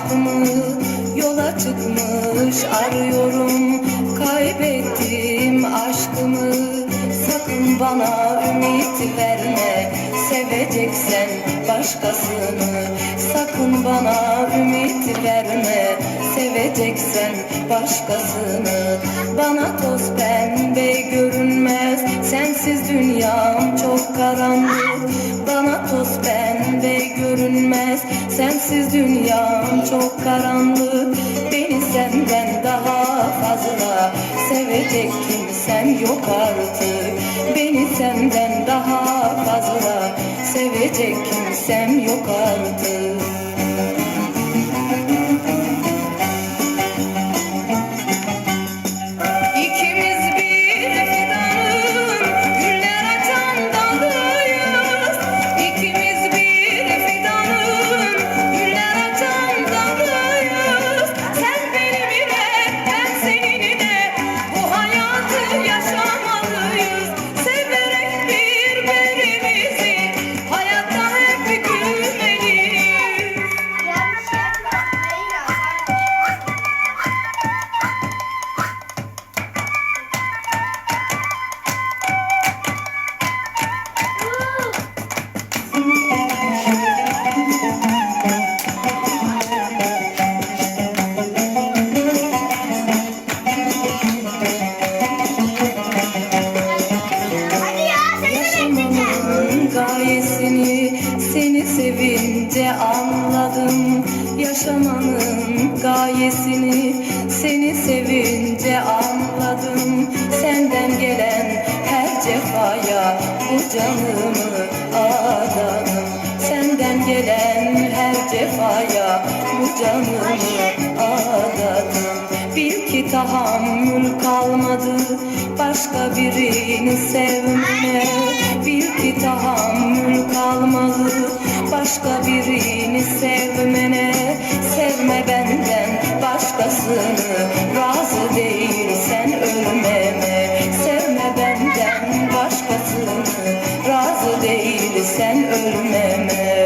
aşkımı yola çıkmış arıyorum kaybettim aşkımı. Sakın bana ümit verme. Seveceksen başkasını. Sakın bana ümit verme. Seveceksen başkasını. Bana toz pembe görünmez. Sensiz dünyam çok karanlık sensiz dünyam çok karanlık. Beni senden daha fazla sevecek kimsem yok artık. Beni senden daha fazla sevecek kimsem yok artık anladım Yaşamanın gayesini seni sevince anladım. Senden gelen her cefaya bu canımı adadım Senden gelen her cefaya bu canımı adadım Bil ki tahammül kalmadı başka birini sevmeye Bil ki tahammül kalmadı başka birini sevmene Sevme benden başkasını. Razı değilsen ölmeme Sevme benden başkasını. Razı değilsen ölmeme